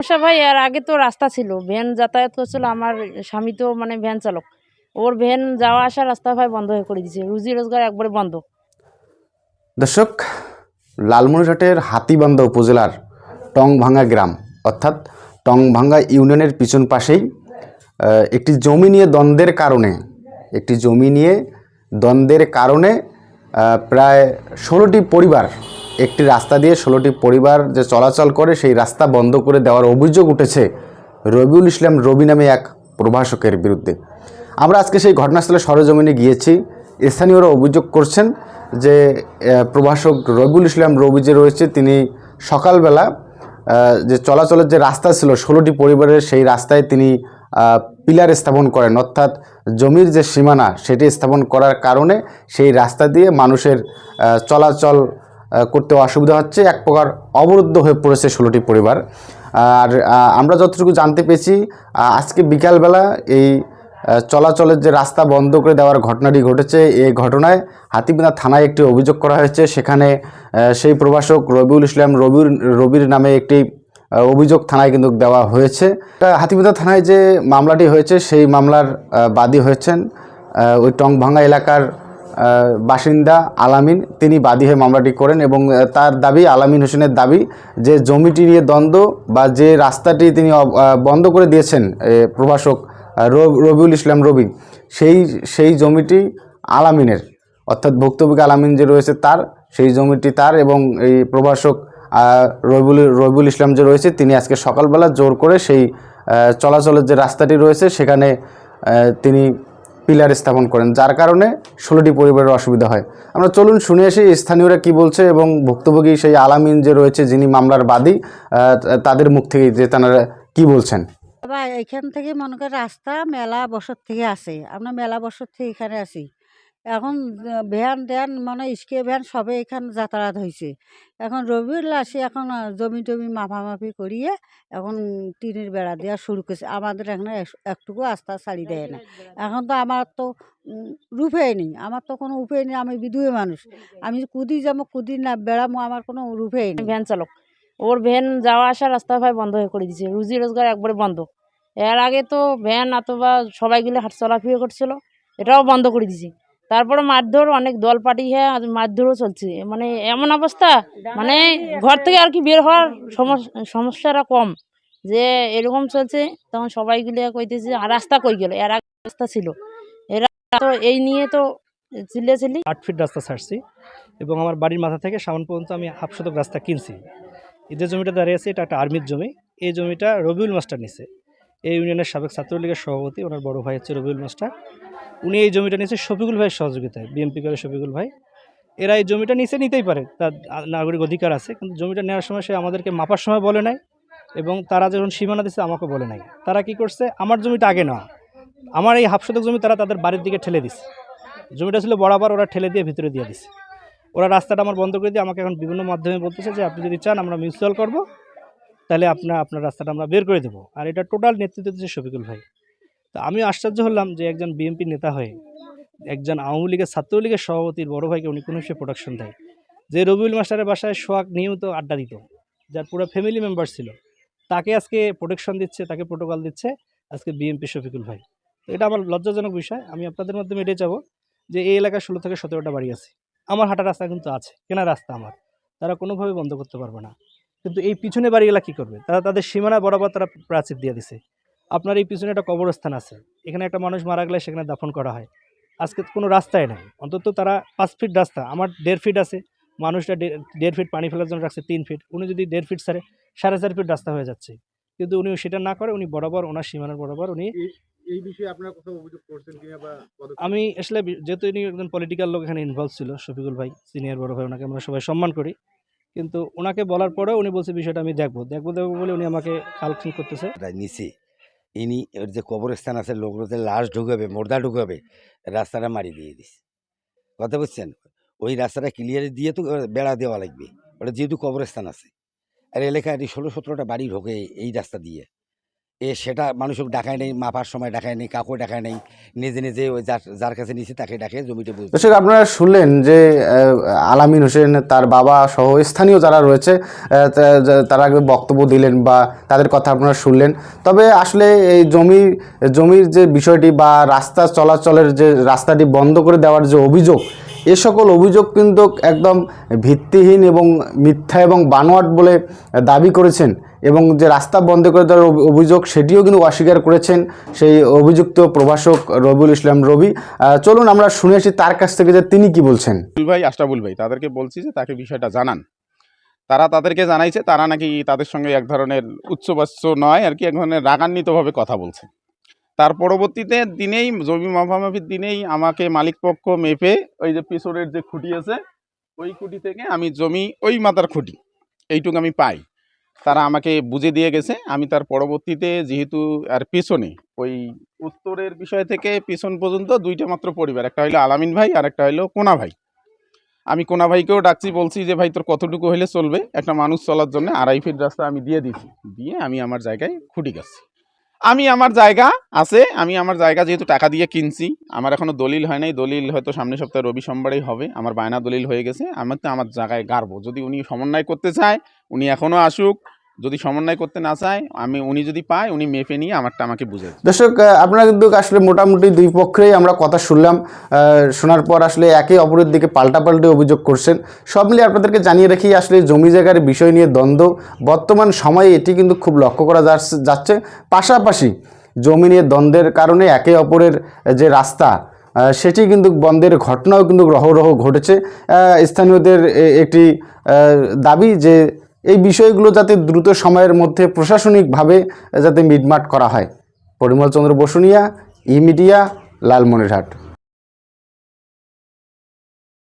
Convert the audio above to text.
সমস্যা ভাই এর আগে তো রাস্তা ছিল। ভ্যান যাতায়াত করছিল আমার স্বামী তো মানে ভ্যান চালক। ওর ভ্যান যাওয়া আসা রাস্তা ভাই বন্ধ হয়ে করে দিয়েছে রুজি রোজগার একবারে বন্ধ। দর্শক, লালমনিরহাটের হাতিবান্ধা উপজেলার টংভাঙ্গা গ্রাম, অর্থাৎ টংভাঙ্গা ইউনিয়নের পিছন পাশেই একটি জমি নিয়ে দ্বন্দ্বের কারণে, একটি জমি নিয়ে দ্বন্দ্বের কারণে প্রায় ষোলোটি পরিবার একটি রাস্তা দিয়ে ষোলোটি পরিবার যে চলাচল করে, সেই রাস্তা বন্ধ করে দেওয়ার অভিযোগ উঠেছে রবিউল ইসলাম রবি নামে এক প্রভাষকের বিরুদ্ধে। আমরা আজকে সেই ঘটনাস্থলে সরজমিনে গিয়েছি। স্থানীয়রা অভিযোগ করছেন যে প্রভাষক রবিউল ইসলাম রবি যে রয়েছে, তিনি সকালবেলা যে চলাচলের যে রাস্তা ছিল, ষোলোটি পরিবারের সেই রাস্তায় তিনি পিলার স্থাপন করেন। অর্থাৎ জমির যে সীমানা, সেটি স্থাপন করার কারণে সেই রাস্তা দিয়ে মানুষের চলাচল করতে অসুবিধা হচ্ছে। এক প্রকার অবরুদ্ধ হয়ে পড়েছে ষোলোটি পরিবার। আর আমরা যতটুকু জানতে পেরেছি আজকে বিকালবেলা এই চলাচলের যে রাস্তা বন্ধ করে দেওয়ার ঘটনাটি ঘটেছে এই ঘটনায় হাতিবিনা থানায় একটি অভিযোগ করা হয়েছে। সেখানে সেই প্রভাষক রবিউল ইসলাম রবির রবির নামে একটি অভিযোগ থানায় কিন্তু দেওয়া হয়েছে। হাতিবিনা থানায় যে মামলাটি হয়েছে, সেই মামলার বাদী হয়েছেন ওই টংভাঙ্গা এলাকার বাসিন্দা আলামিন, তিনি বাদী হয়ে মামলাটি করেন এবং তার দাবি আলামিন হোসেনের দাবি যে জমিটি নিয়ে দ্বন্দ্ব বা যে রাস্তাটি তিনি বন্ধ করে দিয়েছেন প্রভাষক রব- রবিউল ইসলাম রবি, সেই সেই জমিটি আলামিনের, অর্থাৎ ভুক্তভোগী আলামিন যে রয়েছে তার, সেই জমিটি তার এবং এই প্রভাষক রবিউল রবিউল ইসলাম যে রয়েছে তিনি আজকে সকালবেলা জোর করে সেই চলাচলের যে রাস্তাটি রয়েছে সেখানে তিনি পিলার স্থাপন করেন, যার কারণে ষোলোটি পরিবারের অসুবিধা হয়। আমরা চলুন শুনে আসি স্থানীয়রা কি বলছে এবং ভুক্তভোগী সেই আলামিন যে রয়েছে, যিনি মামলার বাদী তাদের মুখ থেকে যে তারা কি বলছেন? এবার এখান থেকে মনে করেন রাস্তা মেলা বছর থেকে আছে আমরা মেলা বছর থেকে এখানে আছি এখন ভ্যান ট্যান মানে স্কে ভ্যান সবে এখানে যাতায়াত হয়েছে এখন রবিউল আসি এখন জমি টমি মাপামাপি করিয়ে এখন টিনের বেড়া দেওয়া শুরু করছে। আমাদের এখানে একটুকু আস্থা ছাড়ি দেয় না। এখন তো আমার তো রূপেই নেই। আমার তো কোনো উপায় নেই। আমি বিধুয়ে মানুষ। আমি কুদি যাব, কুদি না বেড়াবো, আমার কোনো রূপেই নেই। ভ্যান চালক। ওর ভ্যান যাওয়া আসা রাস্তা ভাই বন্ধ হয়ে করে দিয়েছে রুজি রোজগার একবারে বন্ধ। এর আগে তো ভ্যান অথবা সবাই গেলে হাট চলাফিরে করছিল। এটাও বন্ধ করে দিয়েছে তারপরে মারধর অনেক দল পার্টি হ্যাঁ মারধরও চলছে। মানে এমন অবস্থা মানে ঘর থেকে আর কি বের হওয়ার সমস- সমস্যাটা কম। যে এরকম চলছে, তখন সবাই গেলে কইতেছে, আর রাস্তা কই গেল? এর রাস্তা ছিল। এরা তো এই নিয়ে তো চিল্লে চিল্লি আট ফিট রাস্তা ছাড়ছি এবং আমার বাড়ির মাথা থেকে সামন পর্যন্ত আমি হাফ শতক রাস্তা কিনছি। যে জমিটা দাঁড়িয়ে আছে, এটা একটা আর্মির জমি। এই জমিটা রবিউল মাস্টার নিছে। এই ইউনিয়নের সাবেক ছাত্রলীগের সভাপতি, ওনার বড় ভাই হচ্ছে রবিউল মাস্টার। উনি এই জমিটা নিয়েছে শফিকুল ভাইয়ের সহযোগিতায় বিএনপি করে শফিকুল ভাই। এরা এই জমিটা নিচে নিতেই পারে, তার নাগরিক অধিকার আছে, কিন্তু জমিটা নেওয়ার সময় সে আমাদেরকে মাপার সময় বলে নাই এবং তারা যখন সীমানা দিচ্ছে আমাকে বলে নাই। তারা কি করছে? আমার জমিটা আগে নেওয়া। আমার এই হাফ শতক জমি তারা তাদের বাড়ির দিকে ঠেলে দিচ্ছে জমিটা ছিল বরাবর ওরা ঠেলে দিয়ে ভিতরে দিয়ে দিছে। ওরা রাস্তাটা আমার বন্ধ করে দিয়ে আমাকে এখন বিভিন্ন মাধ্যমে বলতেছে যে, আপনি যদি চান আমরা মিউচুয়াল করব, তাহলে আপনার আপনার রাস্তাটা আমরা বের করে দেবো। আর এটা টোটাল নেতৃত্ব দিচ্ছে শফিকুল ভাই। তো আমি আশ্চর্য হলাম যে একজন বিএনপি নেতা হয়ে একজন আওয়ামী লীগের ছাত্রলীগের সভাপতির বড় ভাইকে উনি কোনো হিসেবে প্রোটেকশন দেয়? যে রবিউল মাস্টারের বাসায় সোহাগ নিয়মিত আড্ডা দিত, যার পুরো ফ্যামিলি মেম্বার ছিল। তাকে আজকে প্রোটেকশন দিচ্ছে, তাকে প্রোটোকল দিচ্ছে আজকে বিএনপি শফিকুল ভাই। তো এটা আমার লজ্জাজনক বিষয়। আমি আপনাদের মাধ্যমে এটাই চাবো যে এই এলাকায় ষোলো থেকে সতেরোটা বাড়ি আছে। আমার হাঁটা রাস্তা কিন্তু আছে, কেনা রাস্তা আমার। তারা কোনোভাবে বন্ধ করতে পারবে না। কিন্তু এই পিছনে বাড়িগুলা কী করবে? তারা তাদের সীমানা বরাবর তারা প্রাচীর দিয়ে দিছে। আপনার এই পিছনে একটা কবরস্থান আছে। এখানে একটা মানুষ মারা গেলে সেখানে দাফন করা হয়। আজকে কোনো রাস্তায় নাই। অন্তত তারা পাঁচ ফিট রাস্তা। আমার দেড় ফিট আছে। মানুষটা দেড় ফিট পানি ফেলার জন্য রাখছে তিন ফিট উনি যদি দেড় ফিট সারে সাড়ে চার ফিট রাস্তা হয়ে যাচ্ছে। কিন্তু উনি সেটা না করে উনি বরাবর ওনার সীমানার বরাবর উনি এই বিষয়ে আপনারা কোথাও অভিযোগ করছেন কিনা বা আমি আসলে যেহেতু ইনি একজন পলিটিক্যাল লোক এখানে ইনভলভ ছিল শফিকুল ভাই সিনিয়র বড় ভাই ওনাকে আমরা সবাই সম্মান করি। কিন্তু ওনাকে বলার পরেও উনি বলছে বিষয়টা আমি দেখব। দেখব দেখব বলে উনি আমাকে কালক্ষণ করতেছে। নিচে ইনি ওর যে কবরস্থান আছে, লোকগুলোতে লাশ ঢুকাবে, মোর্দা ঢুকাবে, রাস্তাটা মারি দিয়ে দিস কথা বুঝছেন? ওই রাস্তাটা ক্লিয়ার দিয়ে তো বেড়া দেওয়া লাগবে। ওটা যেহেতু কবরস্থান আছে। আর এলাকায় ষোলো সতেরোটা বাড়ি ঢোকে এই রাস্তা দিয়ে। এ সেটা মানুষকে ডাকায় নেই, মাপার সময় ডাকায় নেই কাকু ডাকায় নেই। নিজে নিজে ওই যার যার কাছে নিছে তাকে ডাকে জমিটা বুঝ দর্শক, আপনারা শুনলেন যে আলামিন হোসেন, তার বাবা সহ স্থানীয় যারা রয়েছে তারা বক্তব্য দিলেন বা তাদের কথা আপনারা শুনলেন। তবে আসলে এই জমি, জমির যে বিষয়টি বা রাস্তা চলাচলের যে রাস্তাটি বন্ধ করে দেওয়ার যে অভিযোগ এ সকল অভিযোগ কিন্তু একদম ভিত্তিহীন এবং মিথ্যা এবং বানোয়াট বলে দাবি করেছেন এবং যে রাস্তা বন্ধ করে দেওয়ার অভিযোগ সেটিও কিন্তু অস্বীকার করেছেন সেই অভিযুক্ত প্রভাষক রবিউল ইসলাম রবি। চলুন আমরা শুনে আসি তার কাছ থেকে যে তিনি কি বলছেন। ভাই, আশরাফুল ভাই, তাদেরকে বলছি যে তাকে বিষয়টা জানান। তারা তাদেরকে জানাইছে, তারা নাকি তাদের সঙ্গে এক ধরনের উচ্চবাচ্য নয়, আর কি এক ধরনের রাগান্বিতভাবে কথা বলছে। তার পরবর্তীতে দিনেই জমি মাফামাফির দিনেই আমাকে মালিকপক্ষ মেপে ওই যে পিছনের যে খুঁটি আছে, ওই খুঁটি থেকে আমি জমি, ওই মাতার খুঁটি, এইটুকু আমি পাই। তারা আমাকে বুঝে দিয়ে গেছে। আমি তার পরবর্তীতে যেহেতু আর পিছনে, ওই উত্তরের বিষয় থেকে পিছন পর্যন্ত দুইটা মাত্র পরিবার, একটা হইল আলামিন ভাই আর একটা হইল কোনা ভাই। আমি কোনা ভাইকেও ডাকছি, বলছি যে, ভাই, তোর কতটুকু হলে চলবে? একটা মানুষ চলার জন্য আড়াই ফিট রাস্তা আমি দিয়ে দিছি। দিয়ে আমি আমার জায়গায় খুঁটি গেছি। আমি আমার জায়গা আছে, আমি আমার জায়গা যেহেতু টাকা দিয়ে কিনছি, আমার এখনও দলিল হয় নাই, দলিল হয়তো সামনের সপ্তাহে রবি সোমবারেই হবে, আমার বায়না দলিল হয়ে গেছে আমি তো আমার জায়গায় গাড়বো। যদি উনি সমন্বয় করতে চায়, উনি এখনও আসুক যদি সমন্বয় করতে না চায়, আমি, উনি যদি পায়, উনি মেপে নিয়ে আমারটা আমাকে বুঝে। দর্শক আপনারা কিন্তু আসলে মোটামুটি দুই পক্ষেই আমরা কথা শুনলাম। শোনার পর আসলে একে অপরের দিকে পাল্টাপাল্টি অভিযোগ করছেন। সব মিলিয়ে আপনাদেরকে জানিয়ে রাখি, আসলে জমি জায়গার বিষয় নিয়ে দ্বন্দ্ব। বর্তমান সময়ে এটি কিন্তু খুব লক্ষ্য করা যাচ্ছে। পাশাপাশি জমি নিয়ে দ্বন্দ্বের কারণে একে অপরের যে রাস্তা সেটি কিন্তু বন্ধের ঘটনাও কিন্তু রহ রহ ঘটেছে স্থানীয়দের একটি দাবি যে এই বিষয়গুলো যাতে দ্রুত সময়ের মধ্যে প্রশাসনিকভাবে যাতে মিটমাট করা হয়। Parimal Chandra Basunia, E media, Lalmonirhat.